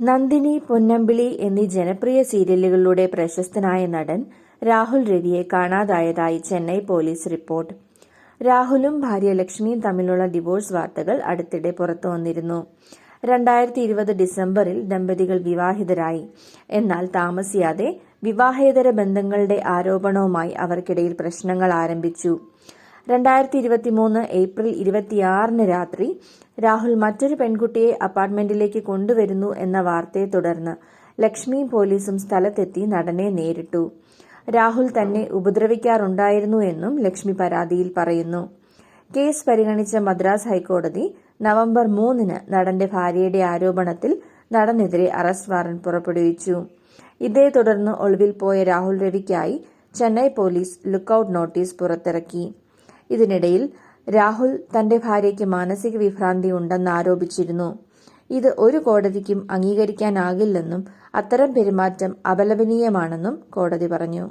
നന്ദിനി പൊന്നമ്പിളി എന്നീ ജനപ്രിയ സീരിയലുകളിലൂടെ പ്രശസ്തനായ നടൻ രാഹുൽ രവിയെ കാണാതായതായി ചെന്നൈ പോലീസ് റിപ്പോർട്ട്. രാഹുലും ഭാര്യ ലക്ഷ്മിയും തമ്മിലുള്ള ഡിവോഴ്സ് വാർത്തകൾ അടുത്തിടെ പുറത്തു വന്നിരുന്നു. രണ്ടായിരത്തി ഇരുപത് ഡിസംബറിൽ ദമ്പതികൾ വിവാഹിതരായി. എന്നാൽ താമസിയാതെ വിവാഹേതര ബന്ധങ്ങളുടെ ആരോപണവുമായി അവർക്കിടയിൽ പ്രശ്നങ്ങൾ ആരംഭിച്ചു. രണ്ടായിരത്തി ഇരുപത്തി മൂന്ന് ഏപ്രിൽ ഇരുപത്തിയാറിന് രാത്രി രാഹുൽ മറ്റൊരു പെൺകുട്ടിയെ അപ്പാർട്ട്മെന്റിലേക്ക് കൊണ്ടുവരുന്നു എന്ന വാർത്തയെ തുടർന്ന് ലക്ഷ്മി പോലീസും സ്ഥലത്തെത്തി നടനെ നേരിട്ടു. രാഹുൽ തന്നെ ഉപദ്രവിക്കാറുണ്ടായിരുന്നു എന്നും ലക്ഷ്മി പരാതിയിൽ പറയുന്നു. കേസ് പരിഗണിച്ച മദ്രാസ് ഹൈക്കോടതി നവംബർ മൂന്നിന് നടന്റെ ഭാര്യയുടെ ആരോപണത്തിൽ നടനെതിരെ അറസ്റ്റ് വാറന്റ് പുറപ്പെടുവിച്ചു. ഇതേ തുടർന്ന് ഒളിവിൽ പോയ രാഹുൽ രവിക്കായി ചെന്നൈ പോലീസ് ലുക്കൌട്ട് നോട്ടീസ് പുറത്തിറക്കി. ഇതിനിടയിൽ രാഹുൽ തന്റെ ഭാര്യയ്ക്ക് മാനസിക വിഭ്രാന്തി ഉണ്ടെന്ന് ആരോപിച്ചിരുന്നു. ഇത് ഒരു കോടതിക്കും അംഗീകരിക്കാനാകില്ലെന്നും അത്തരം പെരുമാറ്റം അപലപനീയമാണെന്നും കോടതി പറഞ്ഞു.